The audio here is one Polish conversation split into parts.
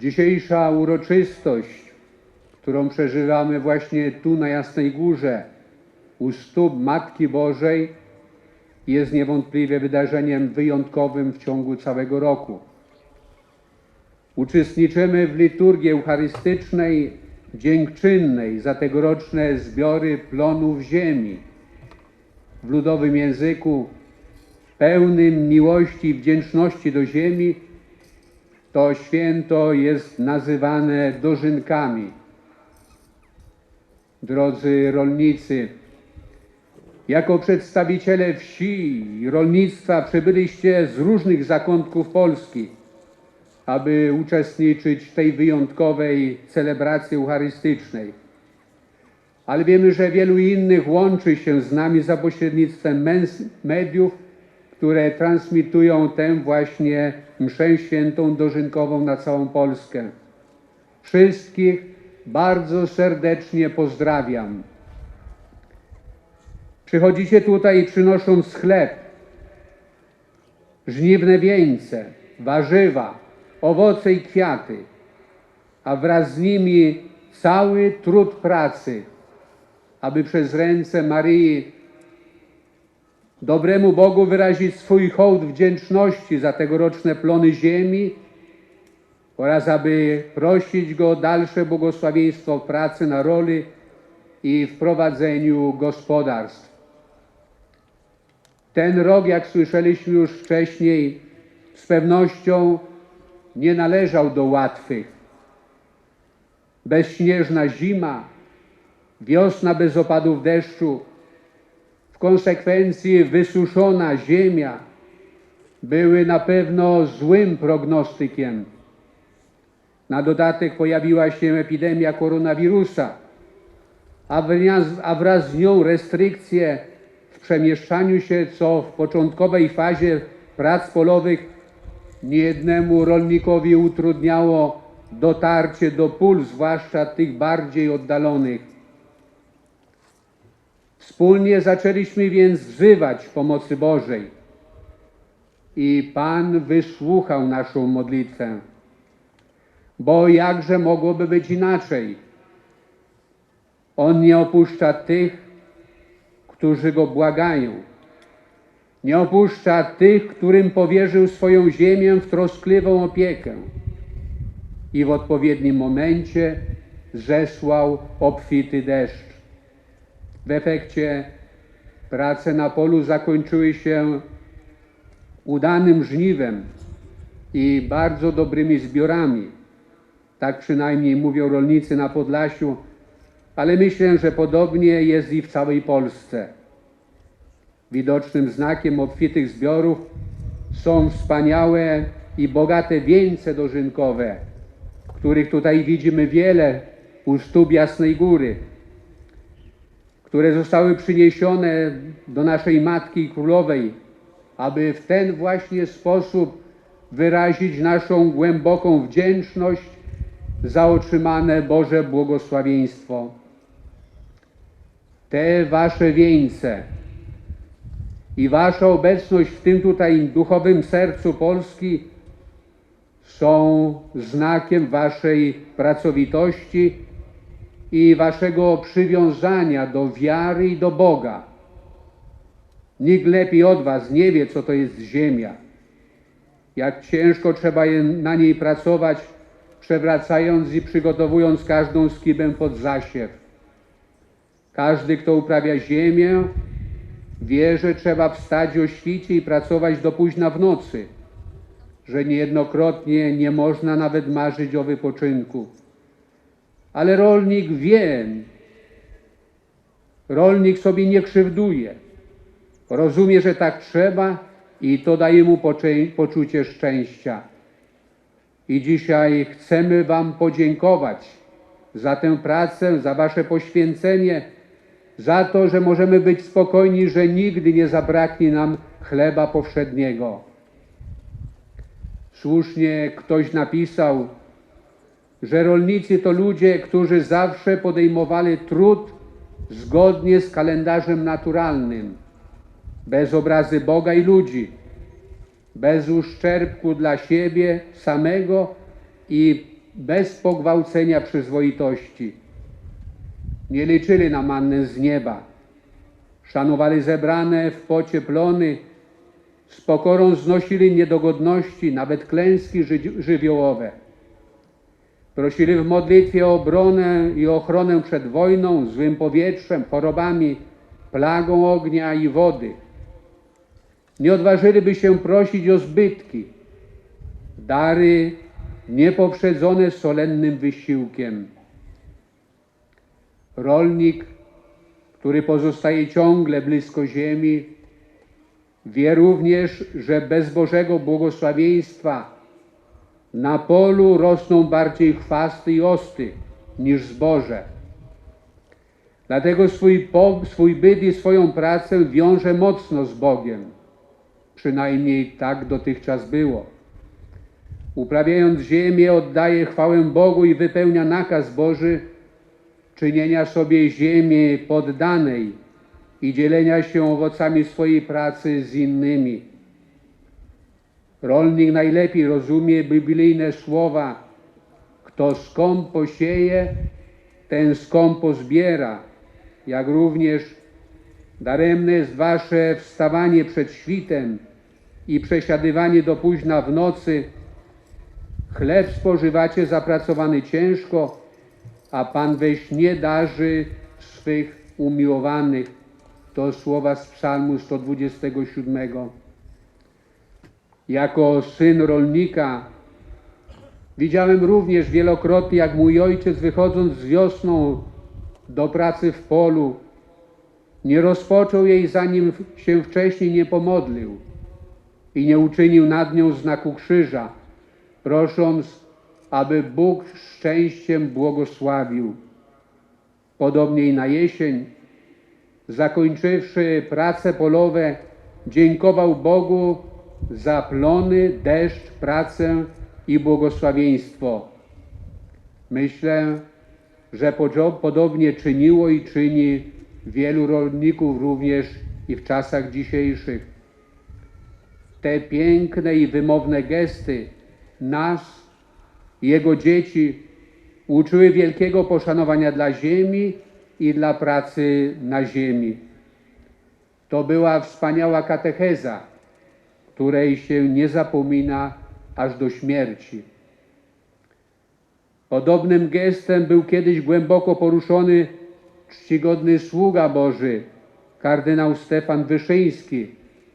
Dzisiejsza uroczystość, którą przeżywamy właśnie tu na Jasnej Górze, u stóp Matki Bożej, jest niewątpliwie wydarzeniem wyjątkowym w ciągu całego roku. Uczestniczymy w liturgii eucharystycznej, dziękczynnej za tegoroczne zbiory plonów ziemi. W ludowym języku, pełnym miłości i wdzięczności do ziemi, to święto jest nazywane dożynkami. Drodzy rolnicy, jako przedstawiciele wsi i rolnictwa przybyliście z różnych zakątków Polski, aby uczestniczyć w tej wyjątkowej celebracji eucharystycznej. Ale wiemy, że wielu innych łączy się z nami za pośrednictwem mediów, które transmitują tę właśnie mszę świętą dożynkową na całą Polskę. Wszystkich bardzo serdecznie pozdrawiam. Przychodzicie tutaj przynosząc chleb, żniwne wieńce, warzywa, owoce i kwiaty, a wraz z nimi cały trud pracy, aby przez ręce Maryi dobremu Bogu wyrazić swój hołd wdzięczności za tegoroczne plony ziemi oraz aby prosić Go o dalsze błogosławieństwo pracy na roli i w prowadzeniu gospodarstw. Ten rok, jak słyszeliśmy już wcześniej, z pewnością nie należał do łatwych. Bezśnieżna zima, wiosna bez opadów deszczu, konsekwencji wysuszona ziemia były na pewno złym prognostykiem. Na dodatek pojawiła się epidemia koronawirusa, a wraz, z nią restrykcje w przemieszczaniu się, co w początkowej fazie prac polowych niejednemu rolnikowi utrudniało dotarcie do pól, zwłaszcza tych bardziej oddalonych. Wspólnie zaczęliśmy więc wzywać pomocy Bożej i Pan wysłuchał naszą modlitwę. Bo jakże mogłoby być inaczej? On nie opuszcza tych, którzy Go błagają. Nie opuszcza tych, którym powierzył swoją ziemię w troskliwą opiekę. I w odpowiednim momencie zesłał obfity deszcz. W efekcie prace na polu zakończyły się udanym żniwem i bardzo dobrymi zbiorami. Tak przynajmniej mówią rolnicy na Podlasiu, ale myślę, że podobnie jest i w całej Polsce. Widocznym znakiem obfitych zbiorów są wspaniałe i bogate wieńce dożynkowe, których tutaj widzimy wiele u stóp Jasnej Góry, które zostały przyniesione do naszej Matki Królowej, aby w ten właśnie sposób wyrazić naszą głęboką wdzięczność za otrzymane Boże błogosławieństwo. Te wasze wieńce i wasza obecność w tym tutaj duchowym sercu Polski są znakiem waszej pracowitości i waszego przywiązania do wiary i do Boga. Nikt lepiej od was nie wie, co to jest ziemia. Jak ciężko trzeba na niej pracować, przewracając i przygotowując każdą skibę pod zasiew. Każdy, kto uprawia ziemię, wie, że trzeba wstać o świcie i pracować do późna w nocy, że niejednokrotnie nie można nawet marzyć o wypoczynku. Ale rolnik wie, rolnik sobie nie krzywduje. Rozumie, że tak trzeba i to daje mu poczucie szczęścia. I dzisiaj chcemy Wam podziękować za tę pracę, za Wasze poświęcenie, za to, że możemy być spokojni, że nigdy nie zabraknie nam chleba powszedniego. Słusznie ktoś napisał, że rolnicy to ludzie, którzy zawsze podejmowali trud zgodnie z kalendarzem naturalnym, bez obrazy Boga i ludzi, bez uszczerbku dla siebie samego i bez pogwałcenia przyzwoitości. Nie liczyli na mannę z nieba. Szanowali zebrane w pocie plony, z pokorą znosili niedogodności, nawet klęski ży- żywiołowe. Prosili w modlitwie o obronę i ochronę przed wojną, złym powietrzem, chorobami, plagą ognia i wody. Nie odważyliby się prosić o zbytki, dary niepoprzedzone solennym wysiłkiem. Rolnik, który pozostaje ciągle blisko ziemi, wie również, że bez Bożego błogosławieństwa na polu rosną bardziej chwasty i osty niż zboże. Dlatego swój, po, swój byt i swoją pracę wiąże mocno z Bogiem. Przynajmniej tak dotychczas było. Uprawiając ziemię, oddaje chwałę Bogu i wypełnia nakaz Boży czynienia sobie ziemi poddanej i dzielenia się owocami swojej pracy z innymi. Rolnik najlepiej rozumie biblijne słowa: Kto skąpo sieje, ten skąpo zbiera, jak również daremne jest wasze wstawanie przed świtem i przesiadywanie do późna w nocy. Chleb spożywacie zapracowany ciężko, a Pan weź nie darzy swych umiłowanych. To słowa z Psalmu 127. Jako syn rolnika widziałem również wielokrotnie, jak mój ojciec wychodząc z wiosną do pracy w polu, nie rozpoczął jej, zanim się wcześniej nie pomodlił i nie uczynił nad nią znaku krzyża, prosząc, aby Bóg szczęściem błogosławił. Podobnie i na jesień, zakończywszy prace polowe, dziękował Bogu za plony, deszcz, pracę i błogosławieństwo. Myślę, że podobnie czyniło i czyni wielu rolników również i w czasach dzisiejszych. Te piękne i wymowne gesty nas, jego dzieci, uczyły wielkiego poszanowania dla ziemi i dla pracy na ziemi. To była wspaniała katecheza, której się nie zapomina aż do śmierci. Podobnym gestem był kiedyś głęboko poruszony czcigodny sługa Boży, kardynał Stefan Wyszyński,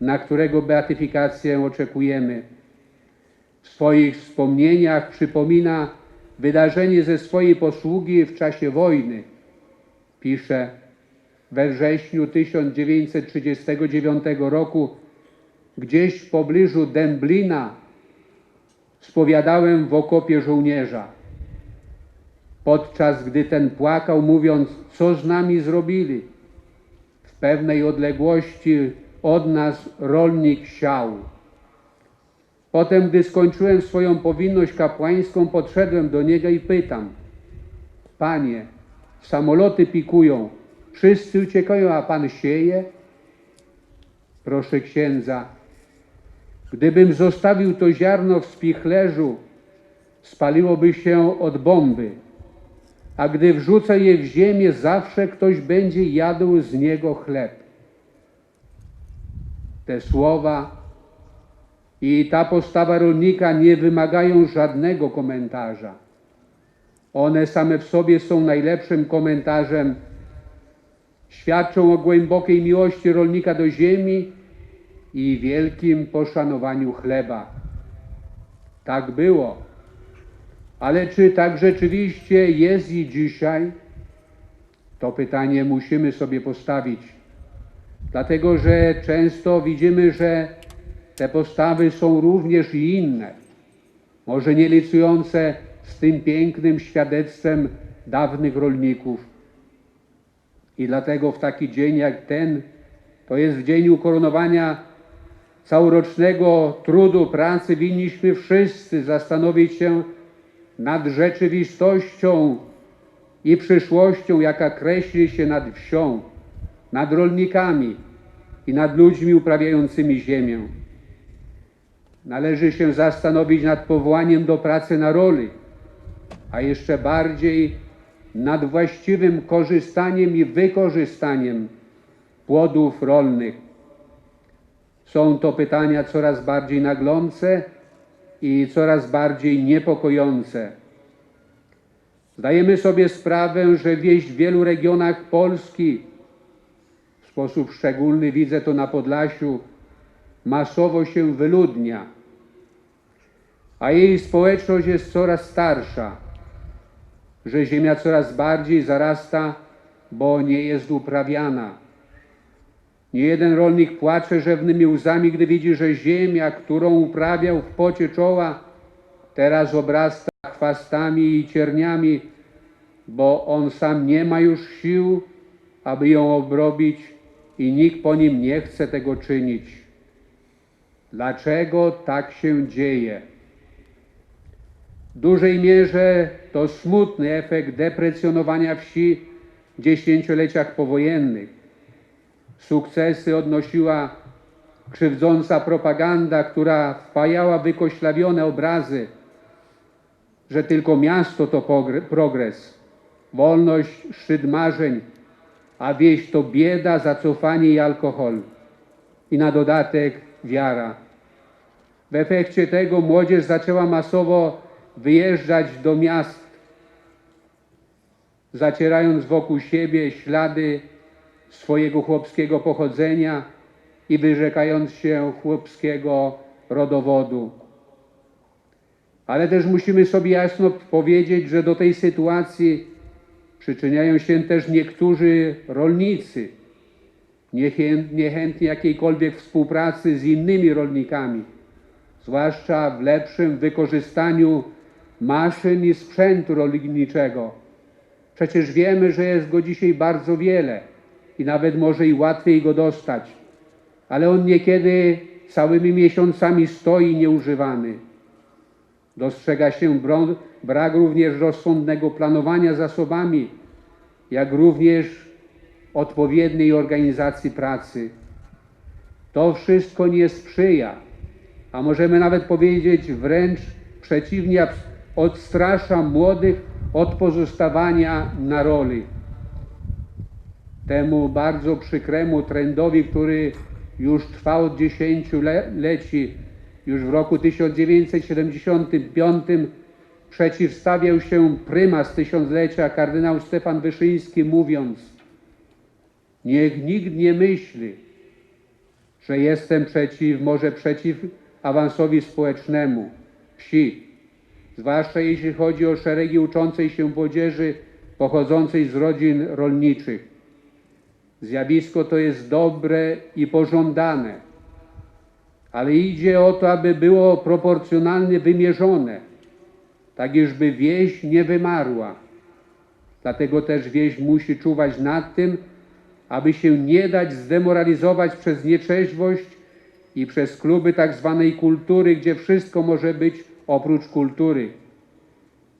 na którego beatyfikację oczekujemy. W swoich wspomnieniach przypomina wydarzenie ze swojej posługi w czasie wojny. Pisze, we wrześniu 1939 roku gdzieś w pobliżu Dęblina spowiadałem w okopie żołnierza. Podczas gdy ten płakał, mówiąc, co z nami zrobili, w pewnej odległości od nas rolnik siał. Potem, gdy skończyłem swoją powinność kapłańską, podszedłem do niego i pytam: Panie, samoloty pikują, wszyscy uciekają, a pan sieje? Proszę księdza, gdybym zostawił to ziarno w spichlerzu, spaliłoby się od bomby, a gdy wrzucę je w ziemię, zawsze ktoś będzie jadł z niego chleb. Te słowa i ta postawa rolnika nie wymagają żadnego komentarza. One same w sobie są najlepszym komentarzem. Świadczą o głębokiej miłości rolnika do ziemi i wielkim poszanowaniu chleba. Tak było. Ale czy tak rzeczywiście jest i dzisiaj? To pytanie musimy sobie postawić. Dlatego, że często widzimy, że te postawy są również i inne, może nie licujące z tym pięknym świadectwem dawnych rolników. I dlatego w taki dzień jak ten, to jest w dzień ukoronowania całorocznego trudu pracy, winniśmy wszyscy zastanowić się nad rzeczywistością i przyszłością, jaka kreśli się nad wsią, nad rolnikami i nad ludźmi uprawiającymi ziemię. Należy się zastanowić nad powołaniem do pracy na roli, a jeszcze bardziej nad właściwym korzystaniem i wykorzystaniem płodów rolnych. Są to pytania coraz bardziej naglące i coraz bardziej niepokojące. Zdajemy sobie sprawę, że wieś w wielu regionach Polski, w sposób szczególny widzę to na Podlasiu, masowo się wyludnia, a jej społeczność jest coraz starsza, że ziemia coraz bardziej zarasta, bo nie jest uprawiana. Jeden rolnik płacze rzewnymi łzami, gdy widzi, że ziemia, którą uprawiał w pocie czoła, teraz obrasta chwastami i cierniami, bo on sam nie ma już sił, aby ją obrobić i nikt po nim nie chce tego czynić. Dlaczego tak się dzieje? W dużej mierze to smutny efekt deprecjonowania wsi w dziesięcioleciach powojennych. Sukcesy odnosiła krzywdząca propaganda, która wpajała wykoślawione obrazy, że tylko miasto to progres, wolność szczyt marzeń, a wieś to bieda, zacofanie i alkohol. I na dodatek wiara. W efekcie tego młodzież zaczęła masowo wyjeżdżać do miast, zacierając wokół siebie ślady swojego chłopskiego pochodzenia i wyrzekając się chłopskiego rodowodu. Ale też musimy sobie jasno powiedzieć, że do tej sytuacji przyczyniają się też niektórzy rolnicy, niechę- niechętni jakiejkolwiek współpracy z innymi rolnikami, zwłaszcza w lepszym wykorzystaniu maszyn i sprzętu rolniczego. Przecież wiemy, że jest go dzisiaj bardzo wiele i nawet może i łatwiej go dostać, ale on niekiedy całymi miesiącami stoi nieużywany. Dostrzega się brak również rozsądnego planowania zasobami, jak również odpowiedniej organizacji pracy. To wszystko nie sprzyja, a możemy nawet powiedzieć wręcz przeciwnie, odstrasza młodych od pozostawania na roli. Temu bardzo przykremu trendowi, który już trwa od dziesięcioleci, już w roku 1975 przeciwstawiał się prymas tysiąclecia kardynał Stefan Wyszyński mówiąc Niech nikt nie myśli, że jestem przeciw, może przeciw awansowi społecznemu wsi, zwłaszcza jeśli chodzi o szeregi uczącej się młodzieży pochodzącej z rodzin rolniczych. Zjawisko to jest dobre i pożądane, ale idzie o to, aby było proporcjonalnie wymierzone, tak iżby wieś nie wymarła. Dlatego też wieś musi czuwać nad tym, aby się nie dać zdemoralizować przez nieczeźwość i przez kluby tak zwanej kultury, gdzie wszystko może być oprócz kultury.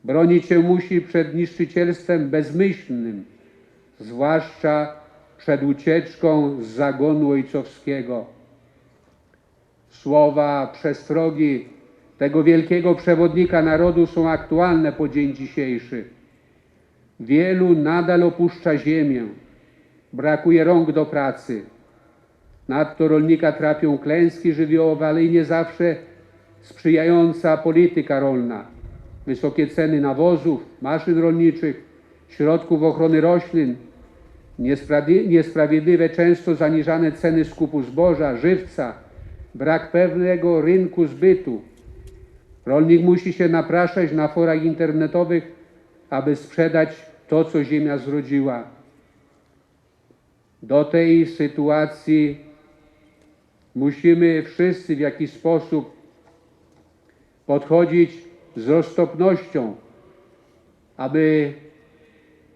Bronić się musi przed niszczycielstwem bezmyślnym, zwłaszcza przed ucieczką z zagonu ojcowskiego. Słowa przestrogi tego wielkiego przewodnika narodu są aktualne po dzień dzisiejszy. Wielu nadal opuszcza ziemię, brakuje rąk do pracy. Nadto rolnika trapią klęski żywiołowe, ale i nie zawsze sprzyjająca polityka rolna. Wysokie ceny nawozów, maszyn rolniczych, środków ochrony roślin, niesprawiedliwe, często zaniżane ceny skupu zboża, żywca, brak pewnego rynku zbytu. Rolnik musi się napraszać na forach internetowych, aby sprzedać to, co ziemia zrodziła. Do tej sytuacji musimy wszyscy w jakiś sposób podchodzić z roztropnością, aby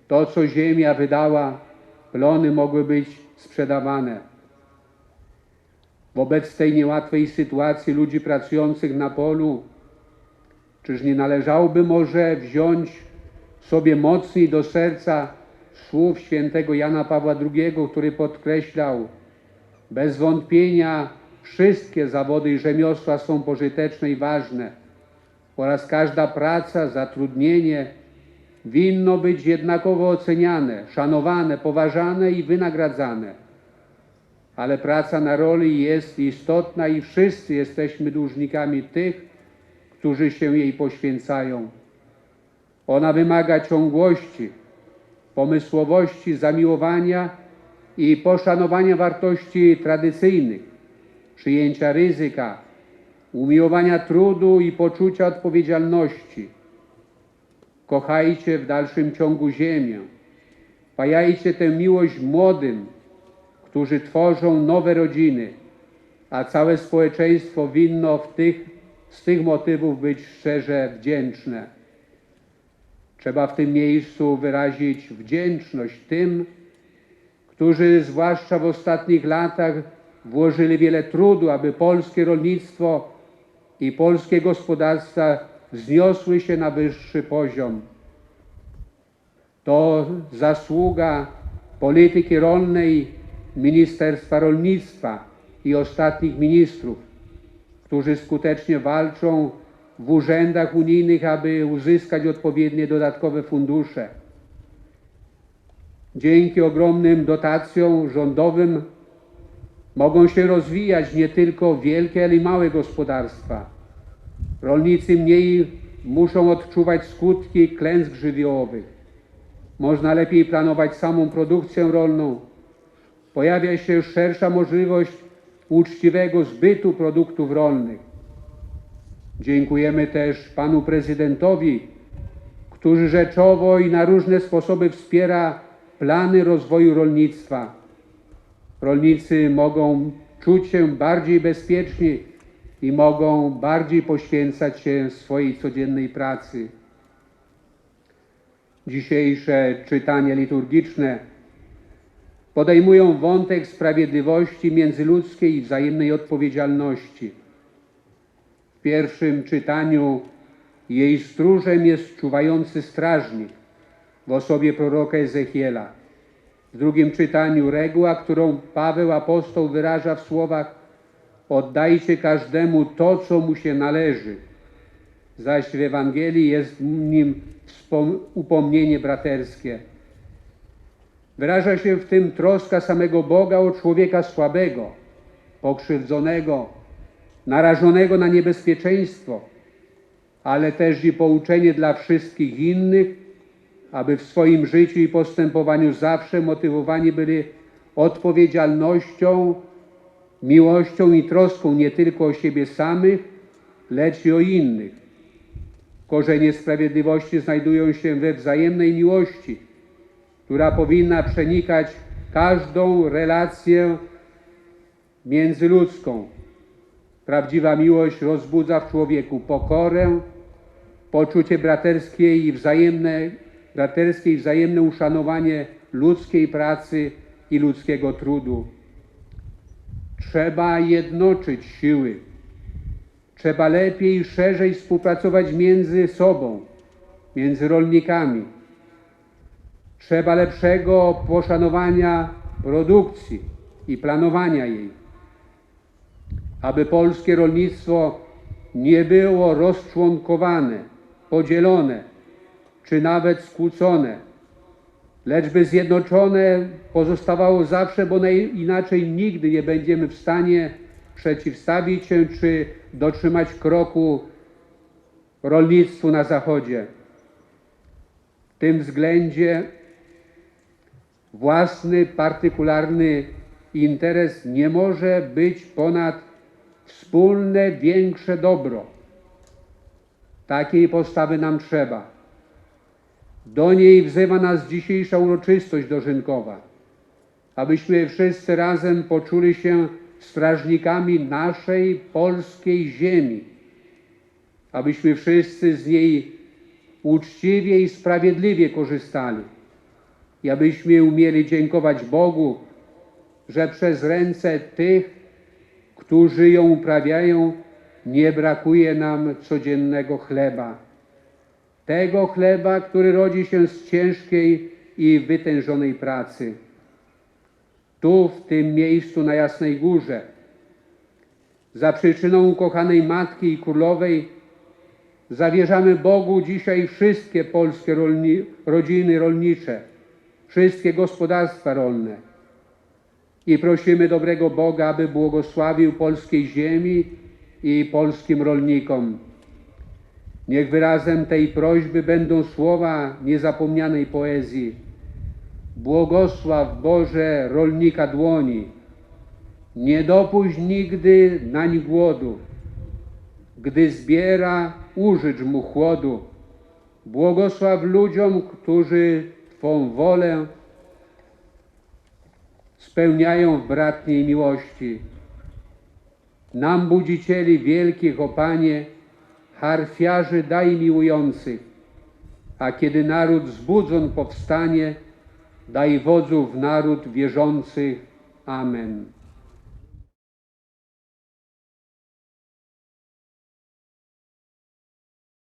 to, co ziemia wydała, plony mogły być sprzedawane. Wobec tej niełatwej sytuacji ludzi pracujących na polu, czyż nie należałoby może wziąć sobie mocniej do serca słów świętego Jana Pawła II, który podkreślał, bez wątpienia wszystkie zawody i rzemiosła są pożyteczne i ważne oraz każda praca, zatrudnienie winno być jednakowo oceniane, szanowane, poważane i wynagradzane. Ale praca na roli jest istotna i wszyscy jesteśmy dłużnikami tych, którzy się jej poświęcają. Ona wymaga ciągłości, pomysłowości, zamiłowania i poszanowania wartości tradycyjnych, przyjęcia ryzyka, umiłowania trudu i poczucia odpowiedzialności. Kochajcie w dalszym ciągu ziemię. Pajajcie tę miłość młodym, którzy tworzą nowe rodziny, a całe społeczeństwo winno w tych, z tych motywów być szczerze wdzięczne. Trzeba w tym miejscu wyrazić wdzięczność tym, którzy zwłaszcza w ostatnich latach włożyli wiele trudu, aby polskie rolnictwo i polskie gospodarstwa wzniosły się na wyższy poziom. To zasługa polityki rolnej Ministerstwa Rolnictwa i ostatnich ministrów, którzy skutecznie walczą w urzędach unijnych, aby uzyskać odpowiednie dodatkowe fundusze. Dzięki ogromnym dotacjom rządowym mogą się rozwijać nie tylko wielkie, ale i małe gospodarstwa. Rolnicy mniej muszą odczuwać skutki klęsk żywiołowych. Można lepiej planować samą produkcję rolną. Pojawia się szersza możliwość uczciwego zbytu produktów rolnych. Dziękujemy też panu prezydentowi, który rzeczowo i na różne sposoby wspiera plany rozwoju rolnictwa. Rolnicy mogą czuć się bardziej bezpieczni i mogą bardziej poświęcać się swojej codziennej pracy. Dzisiejsze czytania liturgiczne podejmują wątek sprawiedliwości międzyludzkiej i wzajemnej odpowiedzialności. W pierwszym czytaniu jej stróżem jest czuwający strażnik w osobie proroka Ezechiela. W drugim czytaniu reguła, którą Paweł apostoł wyraża w słowach oddajcie każdemu to, co mu się należy. Zaś w Ewangelii jest nim upomnienie braterskie. Wyraża się w tym troska samego Boga o człowieka słabego, pokrzywdzonego, narażonego na niebezpieczeństwo, ale też i pouczenie dla wszystkich innych, aby w swoim życiu i postępowaniu zawsze motywowani byli odpowiedzialnością, miłością i troską nie tylko o siebie samych, lecz i o innych. Korzenie sprawiedliwości znajdują się we wzajemnej miłości, która powinna przenikać każdą relację międzyludzką. Prawdziwa miłość rozbudza w człowieku pokorę, poczucie braterskie i wzajemne, braterskie i wzajemne uszanowanie ludzkiej pracy i ludzkiego trudu. Trzeba jednoczyć siły. Trzeba lepiej i szerzej współpracować między sobą, między rolnikami. Trzeba lepszego poszanowania produkcji i planowania jej. Aby polskie rolnictwo nie było rozczłonkowane, podzielone czy nawet skłócone, lecz by zjednoczone pozostawało zawsze, bo inaczej nigdy nie będziemy w stanie przeciwstawić się czy dotrzymać kroku rolnictwu na Zachodzie. W tym względzie własny, partykularny interes nie może być ponad wspólne, większe dobro. Takiej postawy nam trzeba. Do niej wzywa nas dzisiejsza uroczystość dożynkowa, abyśmy wszyscy razem poczuli się strażnikami naszej polskiej ziemi, abyśmy wszyscy z niej uczciwie i sprawiedliwie korzystali i abyśmy umieli dziękować Bogu, że przez ręce tych, którzy ją uprawiają, nie brakuje nam codziennego chleba tego chleba, który rodzi się z ciężkiej i wytężonej pracy. Tu, w tym miejscu na Jasnej Górze, za przyczyną ukochanej Matki i Królowej, Zawierzamy Bogu dzisiaj wszystkie polskie rolni, rodziny rolnicze, wszystkie gospodarstwa rolne i prosimy dobrego Boga, aby błogosławił polskiej ziemi i polskim rolnikom. Niech wyrazem tej prośby będą słowa niezapomnianej poezji. Błogosław Boże rolnika dłoni, nie dopuść nigdy nań głodu. Gdy zbiera, użycz mu chłodu. Błogosław ludziom, którzy Twą wolę spełniają w bratniej miłości. Nam budzicieli wielkich, o Panie, harfiarzy daj miłujących, a kiedy naród zbudzon powstanie, daj wodzów naród wierzących. Amen.